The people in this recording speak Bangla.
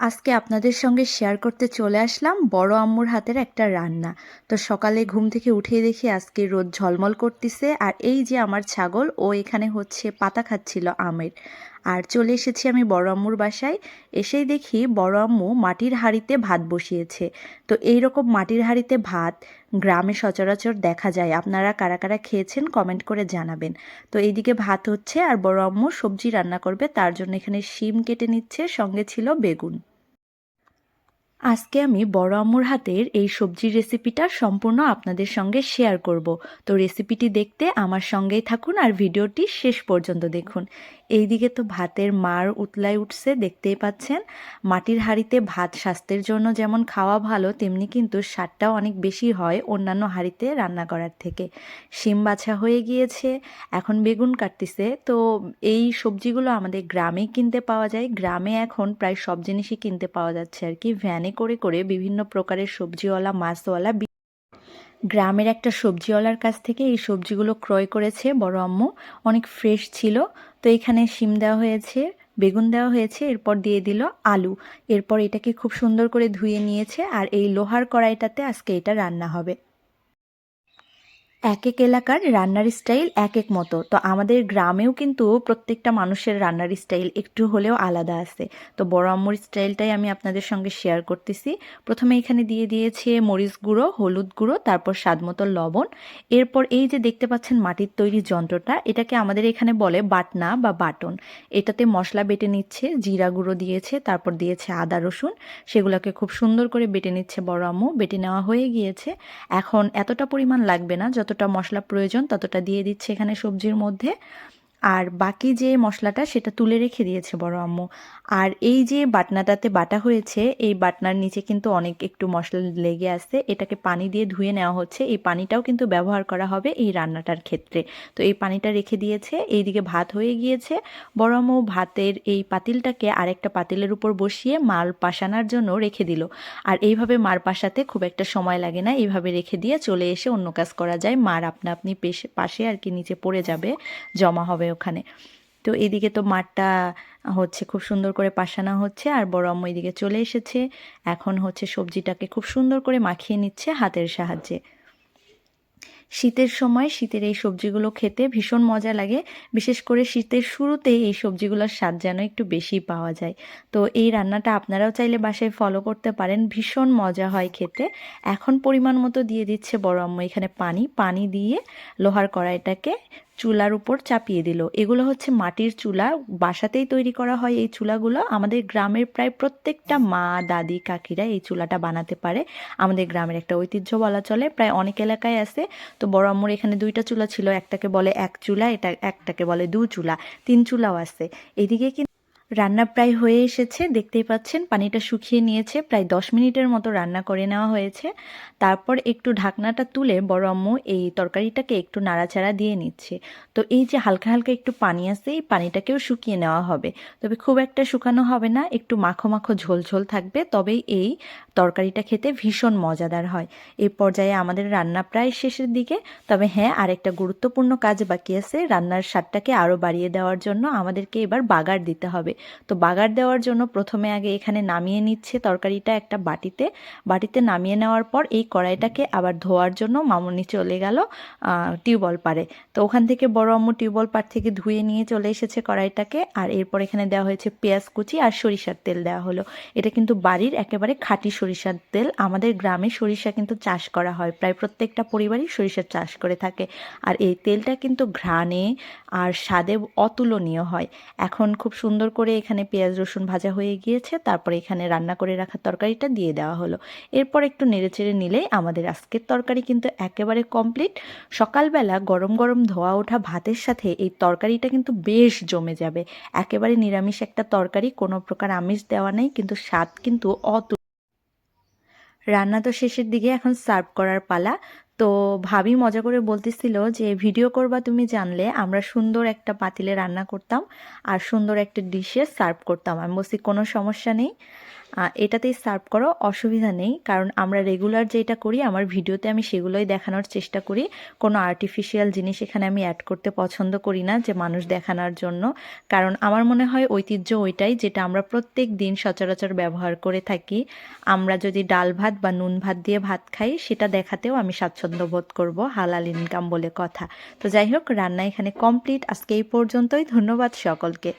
আজকে আপনাদের সঙ্গে শেয়ার করতে চলে আসলাম বড় আম্মুর হাতের একটা রান্না। তো সকালে ঘুম থেকে উঠে দেখি আজকে রোদ ঝলমল করতেছে আর এই যে আমার ছাগল, ও এখানে হচ্ছে পাতা খাচ্ছিল আমের। আর চলে এসেছি আমি বড় আম্মুর বাসায়। এসেই দেখি বড় আম্মু মাটির হাঁড়িতে ভাত বসিয়েছে। তো এই রকম মাটির হাঁড়িতে ভাত গ্রামে সচরাচর দেখা যায়। আপনারা কারা কারা খেয়েছেন কমেন্ট করে জানাবেন। তো এইদিকে ভাত হচ্ছে আর বড় আম্মু সবজি রান্না করবে, তার জন্য এখানে শিম কেটে নিচ্ছে, সঙ্গে ছিল বেগুন। আজকে আমি বড় আম্মুর হাতের এই সবজির রেসিপিটা সম্পূর্ণ আপনাদের সঙ্গে শেয়ার করব। তো রেসিপিটি দেখতে আমার সঙ্গেই থাকুন আর ভিডিওটি শেষ পর্যন্ত দেখুন। এইদিকে তো ভাতের মার উতলায় উঠছে, দেখতেই পাচ্ছেন। মাটির হাঁড়িতে ভাত স্বাস্থ্যের জন্য যেমন খাওয়া ভালো, তেমনি কিন্তু স্বাদটাও অনেক বেশি হয় অন্যান্য হাঁড়িতে রান্না করার থেকে। শিম বাছা হয়ে গিয়েছে, এখন বেগুন কাটতেছে। তো এই সবজিগুলো আমাদের গ্রামেই কিনতে পাওয়া যায়। গ্রামে এখন প্রায় সব জিনিসই কিনতে পাওয়া যাচ্ছে আর কি। ভ্যানে করে করে বিভিন্ন প্রকারের সবজিওয়ালা, মাছওয়ালা গ্রামের একটা সবজিওয়ালার কাছ থেকে এই সবজিগুলো ক্রয় করেছে বড় আম্মু। অনেক ফ্রেশ ছিল। তো এখানে শিম দেওয়া হয়েছে, বেগুন দেওয়া হয়েছে, এরপর দিয়ে দিল আলু। এরপর এটাকে খুব সুন্দর করে ধুয়ে নিয়েছে আর এই লোহার কড়াইটাতে আজকে এটা রান্না হবে। এক এক এলাকার রান্নার স্টাইল এক এক মতো। তো আমাদের গ্রামেও কিন্তু প্রত্যেকটা মানুষের রান্নার স্টাইল একটু হলেও আলাদা আছে। তো বড় আম্মুর স্টাইলটাই আমি আপনাদের সঙ্গে শেয়ার করতেছি। প্রথমে এখানে দিয়ে দিয়েছে মরিচ গুঁড়ো, হলুদ গুঁড়ো, তারপর স্বাদ মতো লবণ। এরপর এই যে দেখতে পাচ্ছেন মাটির তৈরি যন্ত্রটা, এটাকে আমাদের এখানে বলে বাটনা বা বাটন। এটাতে মশলা বেটে নিচ্ছে, জিরা গুঁড়ো দিয়েছে, তারপর দিয়েছে আদা, রসুন। সেগুলোকে খুব সুন্দর করে বেটে নিচ্ছে বড় আম্মু। বেটে নেওয়া হয়ে গিয়েছে। এখন এতটা পরিমাণ লাগবে না যতটা মশলা প্রয়োজন ততটা দিয়ে দিচ্ছি এখানে সবজির মধ্যে। আর বাকি যে মশলাটা সেটা তুলে রেখে দিয়েছে বড় আম্মু। আর এই যে বাটনাটাতে বাটা হয়েছে, এই বাটনার নিচে কিন্তু অনেক একটু মশলা লেগে আছে। এটাকে পানি দিয়ে ধুয়ে নেওয়া হচ্ছে। এই পানিটাও কিন্তু ব্যবহার করা হবে এই রান্নাটার ক্ষেত্রে। তো এই পানিটা রেখে দিয়েছে। এইদিকে ভাত হয়ে গিয়েছে। বড় আম্মু ভাতের এই পাতিলটাকে আরেকটা পাতিলের উপর বসিয়ে মাল পাশানোর জন্য রেখে দিল। আর এইভাবে মার পাশাতে খুব একটা সময় লাগে না। এইভাবে রেখে দিয়ে চলে এসে অন্য কাজ করা যায়। মার আপনা আপনি পেশে- পাশে আর কি নিচে পড়ে যাবে, জমা হবে ওখানে। তো এদিকে তো মাঠটা হচ্ছে খুব সুন্দর করে পাশানো হচ্ছে আর বড় আম্মু এদিকে চলে এসেছে। এখন হচ্ছে সবজিটাকে খুব সুন্দর করে মাখিয়ে নিচ্ছে হাতের সাহায্যে। শীতের সময় শীতের এই সবজিগুলো খেতে ভীষণ মজা লাগে। বিশেষ করে শীতের শুরুতেই এই সবজিগুলোর স্বাদ যেন একটু বেশি পাওয়া যায়। তো এই রান্নাটা আপনারাও চাইলে বাসায় ফলো করতে পারেন। ভীষণ মজা হয় খেতে। এখন পরিমাণ মতো দিয়ে দিচ্ছে বড় আম্মু এখানে পানি। পানি দিয়ে লোহার কড়াইটাকে চুলার উপর চাপিয়ে দিল। এগুলো হচ্ছে মাটির চুলা। বাসাতেই তৈরি করা হয় এই চুলাগুলো। আমাদের গ্রামের প্রায় প্রত্যেকটা মা, দাদি, কাকিরা এই চুলাটা বানাতে পারে। আমাদের গ্রামের একটা ঐতিহ্য বলা চলে। প্রায় অনেক এলাকায় আছে। তো বড় আম্মুর এখানে দুইটা চুলা ছিল। একটাকে বলে এক চুলা, এটা একটাকে বলে দু চুলা। তিন চুলাও আছে। এদিকে কিন্তু রান্না প্রায় হয়ে এসেছে। দেখতেই পাচ্ছেন, পানিটা শুকিয়ে নিয়েছে। প্রায় দশ মিনিটের মতো রান্না করে নেওয়া হয়েছে। তারপর একটু ঢাকনাটা তুলে বড় আম্মু এই তরকারিটাকে একটু নাড়াচাড়া দিয়ে নিচ্ছে। তো এই যে হালকা হালকা একটু পানি আছে, এই পানিটাকেও শুকিয়ে নেওয়া হবে। তবে খুব একটা শুকানো হবে না, একটু মাখো মাখো ঝোল ঝোল থাকবে। তবেই এই তরকারিটা খেতে ভীষণ মজাদার হয়। এই পর্যায়ে আমাদের রান্না প্রায় শেষের দিকে। তবে হ্যাঁ আরেকটা গুরুত্বপূর্ণ কাজ বাকি আছে। রান্নার স্বাদটাকে আরও বাড়িয়ে দেওয়ার জন্য আমাদেরকে এবার বাগার দিতে হবে। তো বাগার দেওয়ার জন্য প্রথমে আগে এখানে নামিয়ে নিচ্ছে তরকারিটা একটা বাটিতে। বাটিতে নামিয়ে নেওয়ার পর এই কড়াইটাকে আবার ধোয়ার জন্য মামুনি চলে গেল টিউবওয়েল পারে তো ওখান থেকে বড় আম্মু টিউবওয়েল পার থেকে ধুয়ে নিয়ে চলে এসেছে কড়াইটাকে। আর এরপর এখানে দেওয়া হয়েছে পেঁয়াজ কুচি আর সরিষার তেল দেওয়া হলো। এটা কিন্তু বাড়ির একেবারে খাঁটি সরিষার তেল। আমাদের গ্রামে সরিষা কিন্তু চাষ করা হয়। প্রায় প্রত্যেকটা পরিবারই সরিষার চাষ করে থাকে। আর এই তেলটা কিন্তু ঘ্রাণে আর স্বাদে অতুলনীয় হয়। এখন খুব সুন্দর করে এখানে পেঁয়াজ, রসুন ভাজা হয়ে গিয়েছে। তারপরে এখানে রান্না করে রাখা তরকারিটা দিয়ে দেওয়া হলো। এরপর একটু নেড়েচেড়ে নিলেই আমাদের আজকের তরকারি কিন্তু একেবারে কমপ্লিট সকালবেলা গরম গরম ধোয়া ওঠা ভাতের সাথে এই তরকারিটা কিন্তু বেশ জমে যাবে। একেবারে নিরামিষ একটা তরকারি, কোনো প্রকার আমিষ দেওয়া নেই। কিন্তু স্বাদ কিন্তু অত রান্না তো শেষের দিকে এখন সার্ভ করার পালা। তো ভাবি মজা করে বলতেছিল যে, ভিডিও করবা তুমি জানলে, আমরা সুন্দর একটা পাতিলে রান্না করতাম আর সুন্দর একটা ডিশে সার্ভ করতাম। আমি বলছি, কোনো সমস্যা নেই। এটাতেই সার্ভ করো, অসুবিধা নেই। কারণ আমরা রেগুলার যেটা করি, আমার ভিডিওতে আমি সেগুলোই দেখানোর চেষ্টা করি। কোনো আর্টিফিশিয়াল জিনিস এখানে আমি অ্যাড করতে পছন্দ করি না যে মানুষ দেখানোর জন্য। কারণ আমার মনে হয় ঐতিহ্য ওইটাই যেটা আমরা প্রত্যেক দিন সচরাচর ব্যবহার করে থাকি। আমরা যদি ডাল ভাত বা নুন ভাত দিয়ে ভাত খাই, সেটা দেখাতেও আমি স্বাচ্ছন্দ্য বোধ করব, হালাল ইনকাম বলে কথা। তো যাই হোক, রান্না এখানে কমপ্লিট আজকে এই পর্যন্তই। ধন্যবাদ সকলকে।